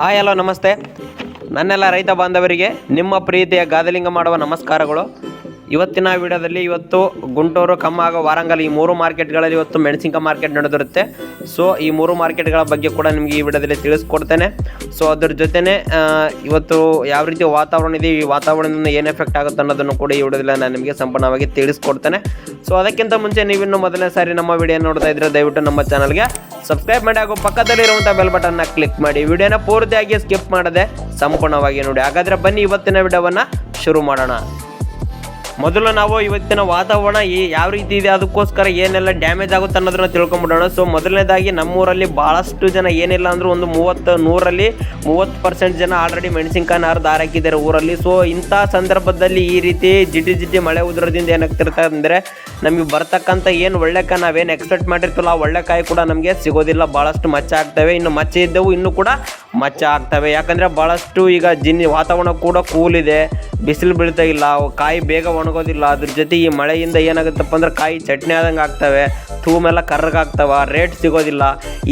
Hi hello ನಮಸ್ತೆ. ನನ್ನೆಲ್ಲ ರೈತ ಬಾಂಧವರಿಗೆ ನಿಮ್ಮ ಪ್ರೀತಿಯ ಗಾದಲಿಂಗ ಮಾಡುವ ನಮಸ್ಕಾರಗಳು. ಇವತ್ತಿನ ವಿಡಿಯೋದಲ್ಲಿ ಇವತ್ತು ಗುಂಟೂರು ಕಮ್ಮಾಗ ವಾರಂಗಲ್ ಈ ಮೂರು ಮಾರ್ಕೆಟ್ಗಳಲ್ಲಿ ಇವತ್ತು ಮೆಣಸಿನ್ಕಾಯಿ ಮಾರ್ಕೆಟ್ ನಡೆದಿರುತ್ತೆ. ಸೊ ಈ ಮೂರು ಮಾರ್ಕೆಟ್ಗಳ ಬಗ್ಗೆ ಕೂಡ ನಿಮಗೆ ಈ ವಿಡಿಯೋದಲ್ಲಿ ತಿಳಿಸ್ಕೊಡ್ತೇನೆ. ಸೊ ಅದ್ರ ಜೊತೆನೇ ಇವತ್ತು ಯಾವ ರೀತಿ ವಾತಾವರಣ ಇದೆ, ಈ ವಾತಾವರಣದಿಂದ ಏನು ಎಫೆಕ್ಟ್ ಆಗುತ್ತೆ ಅನ್ನೋದನ್ನು ಕೂಡ ಈ ವಿಡಿಯೋದಲ್ಲಿ ನಾನು ನಿಮಗೆ ಸಂಪೂರ್ಣವಾಗಿ ತಿಳಿಸ್ಕೊಡ್ತೇನೆ. ಸೊ ಅದಕ್ಕಿಂತ ಮುಂಚೆ ನೀವಿನ್ನು ಮೊದಲನೇ ಸಾರಿ ನಮ್ಮ ವಿಡಿಯೋ ನೋಡ್ತಾ ಇದ್ರೆ ದಯವಿಟ್ಟು ನಮ್ಮ ಚಾನಲ್ಗೆ ಸಬ್ಸ್ಕ್ರೈಬ್ ಮಾಡಿ ಹಾಗೂ ಪಕ್ಕದಲ್ಲಿರುವಂಥ ಬೆಲ್ ಬಟನ್ನ ಕ್ಲಿಕ್ ಮಾಡಿ. ವಿಡಿಯೋನ ಪೂರ್ತಿಯಾಗಿ ಸ್ಕಿಪ್ ಮಾಡದೆ ಸಂಪೂರ್ಣವಾಗಿ ನೋಡಿ. ಹಾಗಾದರೆ ಬನ್ನಿ ಇವತ್ತಿನ ವಿಡಿಯೋವನ್ನು ಶುರು ಮಾಡೋಣ. ಮೊದಲು ನಾವು ಇವತ್ತಿನ ವಾತಾವರಣ ಯಾವ ರೀತಿ ಇದೆ, ಅದಕ್ಕೋಸ್ಕರ ಏನೆಲ್ಲ ಡ್ಯಾಮೇಜ್ ಆಗುತ್ತೆ ಅನ್ನೋದನ್ನ ತಿಳ್ಕೊಂಬಿಡೋಣ. ಸೊ ಮೊದಲನೇದಾಗಿ ನಮ್ಮೂರಲ್ಲಿ ಭಾಳಷ್ಟು ಜನ ಏನಿಲ್ಲ ಅಂದರೂ ಒಂದು ಮೂವತ್ತು, ನೂರಲ್ಲಿ ಮೂವತ್ತು ಪರ್ಸೆಂಟ್ ಜನ ಆಲ್ರೆಡಿ ಮೆಣಸಿನ್ಕಾಯಿ ನಾರು ದಾರ ಹಾಕಿದ್ದಾರೆ ಊರಲ್ಲಿ. ಸೊ ಇಂಥ ಸಂದರ್ಭದಲ್ಲಿ ಈ ರೀತಿ ಜಿಟಿ ಜಿಟಿ ಮಳೆ ಉದುರೋದ್ರಿಂದ ಏನಾಗ್ತಿರ್ತದೆ ಅಂದರೆ ನಮಗೆ ಬರ್ತಕ್ಕಂಥ ಏನು ಒಳ್ಳೆಕಾಯಿ ನಾವೇನು ಎಕ್ಸ್ಪೆಕ್ಟ್ ಮಾಡಿರ್ತೀವಲ್ಲ, ಆ ಒಳ್ಳೆಕಾಯಿ ಕೂಡ ನಮಗೆ ಸಿಗೋದಿಲ್ಲ. ಭಾಳಷ್ಟು ಮಚ್ಚ ಆಗ್ತವೆ. ಇನ್ನು ಮಚ್ಚೆ ಇದ್ದವು, ಇನ್ನೂ ಕೂಡ ಮಚ್ಚ ಆಗ್ತವೆ. ಯಾಕಂದರೆ ಭಾಳಷ್ಟು ಈಗ ಜಿನ್ನಿ ವಾತಾವರಣ ಕೂಡ ಕೂಲ್ ಇದೆ. ಬಿಸಿಲು ಬೀಳ್ತಾ ಇಲ್ಲ, ಕಾಯಿ ಬೇಗ ಒಣಗೋದಿಲ್ಲ. ಅದ್ರ ಜೊತೆ ಈ ಮಳೆಯಿಂದ ಏನಾಗುತ್ತಪ್ಪ ಅಂದ್ರೆ ಕಾಯಿ ಚಟ್ನಿ ಆದಂಗೆ ಆಗ್ತವೆ. ತೂಮೆಲ್ಲ ಕರ್ರಗಾಗ್ತವೆ ರೇಟ್ ಸಿಗೋದಿಲ್ಲ.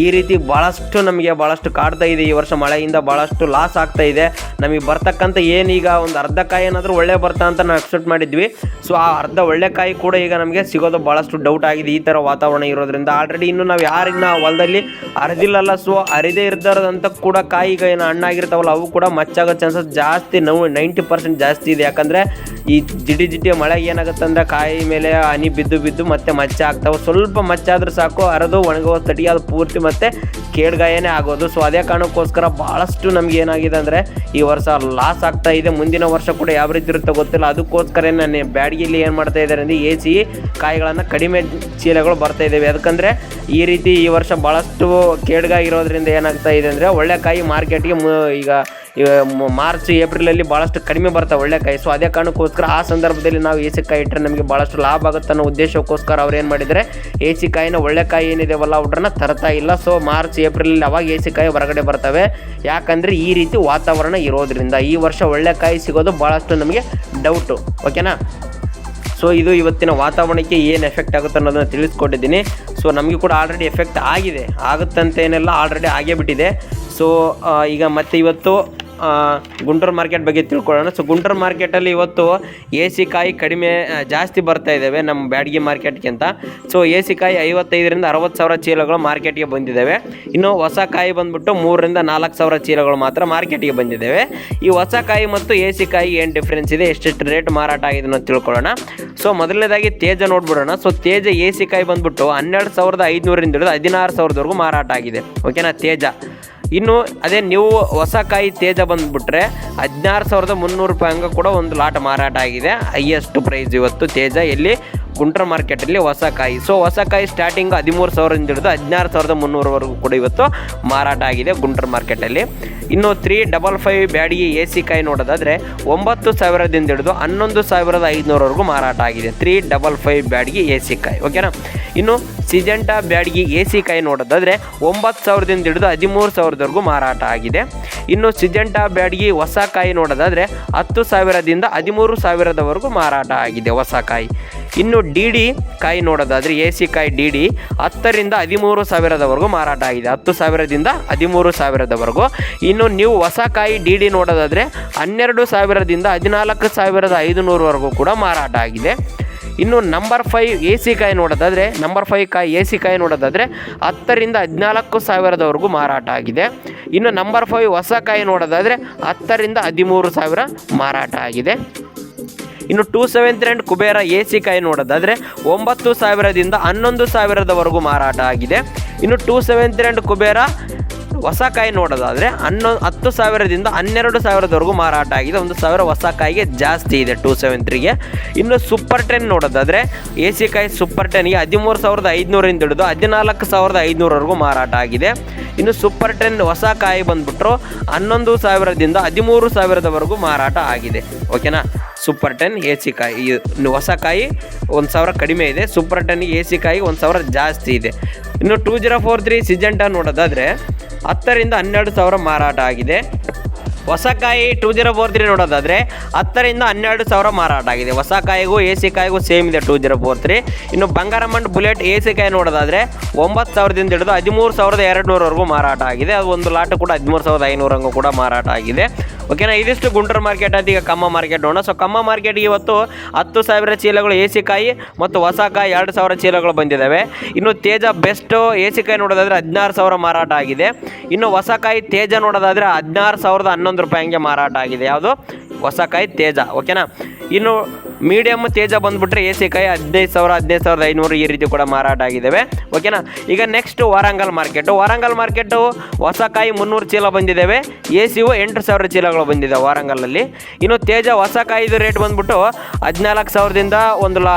ಈ ರೀತಿ ಭಾಳಷ್ಟು ನಮಗೆ ಭಾಳಷ್ಟು ಕಾಡ್ತಾ ಇದೆ ಈ ವರ್ಷ ಮಳೆಯಿಂದ ಭಾಳಷ್ಟು ಲಾಸ್ ಆಗ್ತಾ ಇದೆ. ನಮಗೆ ಬರ್ತಕ್ಕಂಥ ಏನೀಗ ಒಂದು ಅರ್ಧ ಕಾಯಿ ಏನಾದರೂ ಒಳ್ಳೆ ಬರ್ತಾ ಅಂತ ನಾವು ಎಕ್ಸ್ಪೆಕ್ಟ್ ಮಾಡಿದ್ವಿ. ಸೊ ಆ ಅರ್ಧ ಒಳ್ಳೆ ಕಾಯಿ ಕೂಡ ಈಗ ನಮಗೆ ಸಿಗೋದು ಭಾಳಷ್ಟು ಡೌಟ್ ಆಗಿದೆ ಈ ಥರ ವಾತಾವರಣ ಇರೋದ್ರಿಂದ. ಆಲ್ರೆಡಿ ಇನ್ನೂ ನಾವು ಯಾರಿನ್ನ ಹೊಲದಲ್ಲಿ ಅರ್ದಿಲ್ಲಲ್ಲ ಸೊ ಅರಿದೇ ಇರ್ದಾರಂತ ಕೂಡ ಕಾಯಿ ಈಗ ಏನು ಹಣ್ಣಾಗಿರ್ತಾವಲ್ಲ, ಅವು ಕೂಡ ಮಚ್ಚಾಗೋ ಚಾನ್ಸಸ್ ಜಾಸ್ತಿ. ನೋವು ನೈಂಟಿ ಪರ್ಸೆಂಟ್ ಜಾಸ್ತಿ ಇದೆ. ಯಾಕಂದರೆ ಈ ಜಿಡಿ ಜಿಟಿ ಮಳೆಗೆ ಏನಾಗುತ್ತೆ ಅಂದ್ರೆ ಕಾಯಿ ಮೇಲೆ ಹನಿ ಬಿದ್ದು ಬಿದ್ದು ಮತ್ತೆ ಮಚ್ಚ ಆಗ್ತಾವೆ. ಸ್ವಲ್ಪ ಮಚ್ಚಾದ್ರೆ ಸಾಕು ಅರದು ಒಣಗುವ ತಟಿ ಅದು ಪೂರ್ತಿ ಮತ್ತೆ ಕೇಡ್ಗಾಯನೇ ಆಗೋದು. ಸೊ ಅದೇ ಕಾರಣಕ್ಕೋಸ್ಕರ ಭಾಳಷ್ಟು ನಮ್ಗೆ ಏನಾಗಿದೆ ಅಂದರೆ ಈ ವರ್ಷ ಲಾಸ್ ಆಗ್ತಾ ಇದೆ. ಮುಂದಿನ ವರ್ಷ ಕೂಡ ಯಾವ ರೀತಿ ಇರುತ್ತೆ ಗೊತ್ತಿಲ್ಲ. ಅದಕ್ಕೋಸ್ಕರ ನಾನು ಬ್ಯಾಡಗಿಲಿ ಏನು ಮಾಡ್ತಾ ಇದ್ದಾರೆ ಅಂದರೆ ಎ ಸಿ ಕಾಯಿಗಳನ್ನು ಕಡಿಮೆ ಚೀಲಗಳು ಬರ್ತಾ ಇದ್ದಾವೆ ಯಾಕಂದರೆ ಈ ರೀತಿ ಈ ವರ್ಷ ಭಾಳಷ್ಟು ಕೇಡ್ಗಾಗಿರೋದ್ರಿಂದ ಏನಾಗ್ತಾ ಇದೆ ಅಂದರೆ ಒಳ್ಳೆ ಕಾಯಿ ಮಾರ್ಕೆಟ್ಗೆ ಈಗ ಮ- ಮಾರ್ಚ್, ಏಪ್ರಿಲಲ್ಲಿ ಭಾಳಷ್ಟು ಕಡಿಮೆ ಬರ್ತಾವೆ ಒಳ್ಳೆ ಕಾಯಿ. ಸೊ ಅದೇ ಕಾರಣಕ್ಕೋಸ್ಕರ ಆ ಸಂದರ್ಭದಲ್ಲಿ ನಾವು ಎ ಸಿ ಕಾಯಿ ಇಟ್ಟರೆ ನಮಗೆ ಭಾಳಷ್ಟು ಲಾಭ ಆಗುತ್ತೆ ಅನ್ನೋ ಉದ್ದೇಶಕ್ಕೋಸ್ಕರ ಅವ್ರು ಏನು ಮಾಡಿದರೆ ಎ ಸಿ ಕಾಯಿನ ಒಳ್ಳೆ ಕಾಯಿ ಏನಿದೆವಲ್ಲ ಅವ್ರನ್ನ ತರ್ತಾ ಇಲ್ಲ. ಸೊ ಮಾರ್ಚ್, ಏಪ್ರಿಲಲ್ಲಿ ಅವಾಗ ಎ ಸಿ ಕಾಯಿ ಹೊರಗಡೆ ಬರ್ತವೆ. ಯಾಕಂದರೆ ಈ ರೀತಿ ವಾತಾವರಣ ಇರೋದ್ರಿಂದ ಈ ವರ್ಷ ಒಳ್ಳೆ ಕಾಯಿ ಸಿಗೋದು ಭಾಳಷ್ಟು ನಮಗೆ ಡೌಟು ಓಕೆನಾ ಸೊ ಇದು ಇವತ್ತಿನ ವಾತಾವರಣಕ್ಕೆ ಏನು ಎಫೆಕ್ಟ್ ಆಗುತ್ತೆ ಅನ್ನೋದನ್ನು ತಿಳಿಸ್ಕೊಟ್ಟಿದ್ದೀನಿ. ಸೊ ನಮಗೆ ಕೂಡ ಆಲ್ರೆಡಿ ಎಫೆಕ್ಟ್ ಆಗಿದೆ. ಆಗುತ್ತಂತೇನೆಲ್ಲ ಆಲ್ರೆಡಿ ಆಗೇ ಬಿಟ್ಟಿದೆ ಸೊ ಈಗ ಮತ್ತೆ ಇವತ್ತು ಗುಂಟೂರು ಮಾರ್ಕೆಟ್ ಬಗ್ಗೆ ತಿಳ್ಕೊಳ್ಳೋಣ. ಸೊ ಗುಂಟೂರು ಮಾರ್ಕೆಟಲ್ಲಿ ಇವತ್ತು ಎ ಸಿ ಕಾಯಿ ಕಡಿಮೆ ಜಾಸ್ತಿ ಬರ್ತಾ ಇದ್ದಾವೆ ನಮ್ಮ ಬ್ಯಾಡಗಿ ಮಾರ್ಕೆಟ್ಗಿಂತ ಸೊ ಎ ಸಿ ಕಾಯಿ ಐವತ್ತೈದರಿಂದ ಅರವತ್ತು ಸಾವಿರ ಚೀಲಗಳು ಮಾರ್ಕೆಟ್ಗೆ ಬಂದಿದ್ದಾವೆ ಇನ್ನು ಹೊಸ ಕಾಯಿ ಬಂದ್ಬಿಟ್ಟು ಮೂರರಿಂದ ನಾಲ್ಕು ಸಾವಿರ ಚೀಲಗಳು ಮಾತ್ರ ಮಾರ್ಕೆಟ್ಗೆ ಬಂದಿದ್ದಾವೆ ಈ ಹೊಸ ಕಾಯಿ ಮತ್ತು ಎ ಸಿ ಕಾಯಿ ಏನು ಡಿಫ್ರೆನ್ಸ್ ಇದೆ ಎಷ್ಟೆಷ್ಟು ರೇಟ್ ಮಾರಾಟ ಆಗಿದೆ ಅನ್ನೋದು ತಿಳ್ಕೊಳ್ಳೋಣ. ಸೊ ಮೊದಲನೇದಾಗಿ ತೇಜ ನೋಡ್ಬಿಡೋಣ. ಸೊ ತೇಜ ಎ ಸಿ ಕಾಯಿ ಬಂದ್ಬಿಟ್ಟು ಹನ್ನೆರಡು ಸಾವಿರದ ಐದುನೂರಿಂದ ಹಿಡಿದು ಹದಿನಾರು ಸಾವಿರದವರೆಗೂ ಮಾರಾಟ ಆಗಿದೆ. ಓಕೆನಾ ತೇಜ. ಇನ್ನು ಅದೇ ನೀವು ಹೊಸ ಕಾಯಿ ತೇಜ ಬಂದ್ಬಿಟ್ರೆ ಹದಿನಾರು ಸಾವಿರದ ಮುನ್ನೂರು ರೂಪಾಯಿ ಹಂಗೆ ಕೂಡ ಒಂದು ಲಾಟ್ ಮಾರಾಟ ಆಗಿದೆ. ಹೈಯೆಸ್ಟ್ ಪ್ರೈಸ್ ಇವತ್ತು ತೇಜ. ಎಲ್ಲಿ ಗುಂಟ್ರ ಮಾರ್ಕೆಟಲ್ಲಿ ಹೊಸ ಕಾಯಿ ಸೊ ಹೊಸ ಕಾಯಿ ಸ್ಟಾರ್ಟಿಂಗ್ ಹದಿಮೂರು ಸಾವಿರದಿಂದ ಹಿಡಿದು ಹದಿನಾರು ಸಾವಿರದ ಮುನ್ನೂರವರೆಗೂ ಕೂಡ ಇವತ್ತು ಮಾರಾಟ ಆಗಿದೆ ಗುಂಟ್ರ ಮಾರ್ಕೆಟಲ್ಲಿ. ಇನ್ನು three double five Byadgi A C ಕಾಯಿ ನೋಡೋದಾದರೆ ಒಂಬತ್ತು ಸಾವಿರದಿಂದ ಹಿಡಿದು ಹನ್ನೊಂದು ಸಾವಿರದ ಐದುನೂರವರೆಗೂ ಮಾರಾಟ ಆಗಿದೆ. Three double five Byadgi A C ಕಾಯಿ. ಓಕೆನಾ ಇನ್ನು ಸಿಜೆಂಟಾ ಬ್ಯಾಡಿಗೆ ಎ ಸಿ ಕಾಯಿ ನೋಡೋದಾದರೆ ಒಂಬತ್ತು ಸಾವಿರದಿಂದ ಹಿಡಿದು ಹದಿಮೂರು ಸಾವಿರದವರೆಗೂ ಮಾರಾಟ ಆಗಿದೆ. ಇನ್ನು ಸಿಜೆಂಟಾ ಬ್ಯಾಡಿಗೆ ಹೊಸ ಕಾಯಿ ನೋಡೋದಾದರೆ ಹತ್ತು ಸಾವಿರದಿಂದ ಹದಿಮೂರು ಸಾವಿರದವರೆಗೂ ಮಾರಾಟ ಆಗಿದೆ ಹೊಸ ಕಾಯಿ ಇನ್ನು ಡಿ ಡಿ ಕಾಯಿ ನೋಡೋದಾದರೆ ಎ ಸಿ ಕಾಯಿ ಡಿ ಡಿ ಹತ್ತರಿಂದ ಹದಿಮೂರು ಸಾವಿರದವರೆಗೂ ಮಾರಾಟ ಆಗಿದೆ. ಹತ್ತು ಸಾವಿರದಿಂದ ಹದಿಮೂರು ಸಾವಿರದವರೆಗೂ. ಇನ್ನು ನೀವು ಹೊಸ ಕಾಯಿ ಡಿ ಡಿ ನೋಡೋದಾದರೆ ಹನ್ನೆರಡು ಸಾವಿರದಿಂದ ಹದಿನಾಲ್ಕು ಸಾವಿರದ ಐದುನೂರವರೆಗೂ ಕೂಡ ಮಾರಾಟ ಆಗಿದೆ. ಇನ್ನು ನಂಬರ್ ಫೈವ್ ಎ ಸಿ ಕಾಯಿ ನೋಡೋದಾದರೆ, ನಂಬರ್ ಫೈವ್ ಕಾಯಿ, ಎ ಸಿ ಕಾಯಿ ನೋಡೋದಾದರೆ ಹತ್ತರಿಂದ ಹದಿನಾಲ್ಕು ಸಾವಿರದವರೆಗೂ ಮಾರಾಟ ಆಗಿದೆ. ಇನ್ನು ನಂಬರ್ ಫೈವ್ ಹೊಸ ಕಾಯಿ ನೋಡೋದಾದರೆ ಹತ್ತರಿಂದ ಹದಿಮೂರು ಸಾವಿರ ಮಾರಾಟ ಆಗಿದೆ. ಇನ್ನು two seventh and Kubera A C ಕಾಯಿ ನೋಡೋದಾದರೆ ಒಂಬತ್ತು ಸಾವಿರದಿಂದ ಹನ್ನೊಂದು ಸಾವಿರದವರೆಗೂ ಮಾರಾಟ ಆಗಿದೆ. ಇನ್ನು ಟೂ ಸೆವೆಂತ್ ಆ್ಯಂಡ್ ಕುಬೇರ ಹೊಸ ಕಾಯಿ ನೋಡೋದಾದರೆ ಹನ್ನೊಂದು ಹತ್ತು ಸಾವಿರದಿಂದ ಹನ್ನೆರಡು ಸಾವಿರದವರೆಗೂ ಮಾರಾಟ ಆಗಿದೆ. ಒಂದು ಸಾವಿರ ಹೊಸ ಕಾಯಿಗೆ ಜಾಸ್ತಿ ಇದೆ ಟೂ ಸೆವೆನ್ ತ್ರೀಗೆ ಇನ್ನು ಸೂಪರ್ ಟೆನ್ ನೋಡೋದಾದರೆ ಎ ಸಿ ಕಾಯಿ ಸೂಪರ್ ಟೆನ್ಗೆ ಹದಿಮೂರು ಸಾವಿರದ ಐದುನೂರಿಂದ ಹಿಡಿದು ಹದಿನಾಲ್ಕು ಸಾವಿರದ ಐದುನೂರವರೆಗೂ ಮಾರಾಟ ಆಗಿದೆ. ಇನ್ನು ಸೂಪರ್ ಟೆನ್ ಹೊಸ ಕಾಯಿ ಬಂದುಬಿಟ್ರು ಹನ್ನೊಂದು ಸಾವಿರದಿಂದ ಹದಿಮೂರು ಸಾವಿರದವರೆಗೂ ಮಾರಾಟ ಆಗಿದೆ. ಓಕೆನಾ ಸೂಪರ್ ಟೆನ್ ಎ ಸಿ ಕಾಯಿ ಇನ್ನು ಹೊಸ ಕಾಯಿ ಒಂದು ಸಾವಿರ ಕಡಿಮೆ ಇದೆ. ಸೂಪರ್ ಟೆನ್ಗೆ ಎ ಸಿ ಕಾಯಿ ಒಂದು ಸಾವಿರ ಜಾಸ್ತಿ ಇದೆ. ಇನ್ನು two zero four three Syngenta ನೋಡೋದಾದರೆ ಹತ್ತರಿಂದ ಹನ್ನೆರಡು ಸಾವಿರ ಮಾರಾಟ ಆಗಿದೆ. ಹೊಸ ಕಾಯಿ ಟೂ ಜೀರೋ ಫೋರ್ ತ್ರೀ ನೋಡೋದಾದರೆ ಹತ್ತರಿಂದ ಹನ್ನೆರಡು ಸಾವಿರ ಮಾರಾಟ ಆಗಿದೆ. ಹೊಸ ಕಾಯಿಗೂ ಎ ಸಿ ಕಾಯಿಗೂ ಸೇಮ್ ಇದೆ ಟೂ ಜೀರೋ ಫೋರ್ ತ್ರೀ. ಇನ್ನು ಬಂಗಾರಮಂಡ್ ಬುಲೆಟ್ ಎ ಸಿ ಕಾಯಿ ನೋಡೋದಾದರೆ ಒಂಬತ್ತು ಸಾವಿರದಿಂದ ಹಿಡಿದು ಹದಿಮೂರು ಸಾವಿರದ ಎರಡು ನೂರವರೆಗೂ ಮಾರಾಟ ಆಗಿದೆ. ಅದು ಒಂದು ಲಾಟ್ ಕೂಡ ಹದಿಮೂರು ಸಾವಿರದ ಐನೂರಂಗೂ ಕೂಡ ಮಾರಾಟ ಆಗಿದೆ. ಓಕೆನಾ? ಇದಿಷ್ಟು ಗುಂಟೂರು ಮಾರ್ಕೆಟ್ ಅಂತ ಈಗ ಕಮ್ಮ ಮಾರ್ಕೆಟ್ ನೋಡೋಣ. ಸೊ ಕಮ್ಮ ಮಾರ್ಕೆಟ್ಗೆ ಇವತ್ತು ಹತ್ತು ಸಾವಿರ ಚೀಲಗಳು ಎ ಸಿ ಕಾಯಿ ಮತ್ತು ಹೊಸ ಕಾಯಿ ಎರಡು ಸಾವಿರ ಚೀಲಗಳು ಬಂದಿದ್ದಾವೆ ಇನ್ನು ತೇಜ ಬೆಸ್ಟ್ ಎ ಸಿ ಕಾಯಿ ನೋಡೋದಾದರೆ ಹದಿನಾರು ಸಾವಿರ ಮಾರಾಟ ಆಗಿದೆ. ಇನ್ನು ಹೊಸ ಕಾಯಿ ತೇಜ ನೋಡೋದಾದರೆ ಹದಿನಾರು ಸಾವಿರದ ಹನ್ನೊಂದು ರೂಪಾಯಿ ಹಂಗೆ ಮಾರಾಟ ಆಗಿದೆ. ಯಾವುದು? ಹೊಸ ಕಾಯಿ ತೇಜ. ಓಕೆನಾ? ಇನ್ನು ಮೀಡಿಯಮ್ ತೇಜ ಬಂದ್ಬಿಟ್ರೆ ಎ ಸಿ ಕಾಯಿ ಹದಿನೈದು ಸಾವಿರ, ಹದಿನೈದು ಸಾವಿರದ ಐನೂರು ಈ ರೀತಿ ಕೂಡ ಮಾರಾಟ ಆಗಿದ್ದಾವೆ ಓಕೆನಾ? ಈಗ next Warangal market Warangal market ಹೊಸ ಕಾಯಿ ಮುನ್ನೂರು ಚೀಲ ಬಂದಿದ್ದಾವೆ ಎ ಸಿವು ಎಂಟು ಸಾವಿರ ಚೀಲಗಳು ಬಂದಿದೆ ವಾರಂಗಲಲ್ಲಿ ಇನ್ನು ತೇಜ ಹೊಸ ಕಾಯಿದು ರೇಟ್ ಬಂದ್ಬಿಟ್ಟು ಹದಿನಾಲ್ಕು ಸಾವಿರದಿಂದ ಒಂದು ಲಾ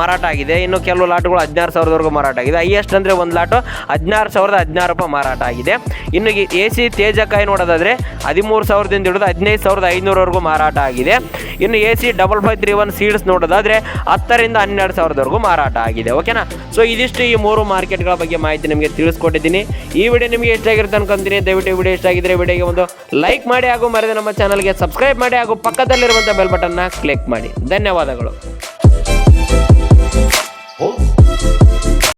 ಮಾರಾಟ ಆಗಿದೆ. ಇನ್ನು ಕೆಲವು ಲಾಟ್ಗಳು ಹದಿನಾರು ಸಾವಿರದವರೆಗೂ ಮಾರಾಟ ಆಗಿದೆ. ಹೈಯೆಸ್ಟ್ ಅಂದರೆ ಒಂದು ಲಾಟು ಹದಿನಾರು ಸಾವಿರದ ಹದಿನಾರು ರೂಪಾಯಿ ಮಾರಾಟ ಆಗಿದೆ. ಇನ್ನು ಎ ಸಿ ತೇಜ ಕಾಯಿ ನೋಡೋದಾದರೆ ಹದಿಮೂರು ಸಾವಿರದಿಂದ ಹಿಡಿದು ಹದಿನೈದು ಸಾವಿರದ ಐನೂರವರೆಗೂ ಮಾರಾಟ ಆಗಿದೆ. ಇನ್ನು A C double five three one seeds ನೋಡೋದಾದರೆ ಹತ್ತರಿಂದ ಹನ್ನೆರಡು ಸಾವಿರದವರೆಗೂ ಮಾರಾಟ ಆಗಿದೆ ಓಕೆನಾ ಸೊ ಇದಿಷ್ಟು ಈ ಮೂರು ಮಾರ್ಕೆಟ್ಗಳ ಬಗ್ಗೆ ಮಾಹಿತಿ ನಿಮಗೆ ತಿಳಿಸ್ಕೊಟ್ಟಿದ್ದೀನಿ. ಈ ವಿಡಿಯೋ ನಿಮಗೆ ಇಷ್ಟ ಆಗಿರುತ್ತೆ ಅನ್ಕೊಂತೀನಿ. ದಯವಿಟ್ಟು ವಿಡಿಯೋ ಇಷ್ಟ ಆಗಿದ್ರೆ ವಿಡಿಯೋಗೆ ಒಂದು ಲೈಕ್ ಮಾಡಿ ಹಾಗೂ ಮರೆದ ನಮ್ಮ ಚಾನಲ್ಗೆ ಸಬ್ಸ್ಕ್ರೈಬ್ ಮಾಡಿ ಹಾಗೂ ಪಕ್ಕದಲ್ಲಿರುವಂಥ ಬೆಲ್ ಬಟನ್ನ ಕ್ಲಿಕ್ ಮಾಡಿ. ಧನ್ಯವಾದಗಳು.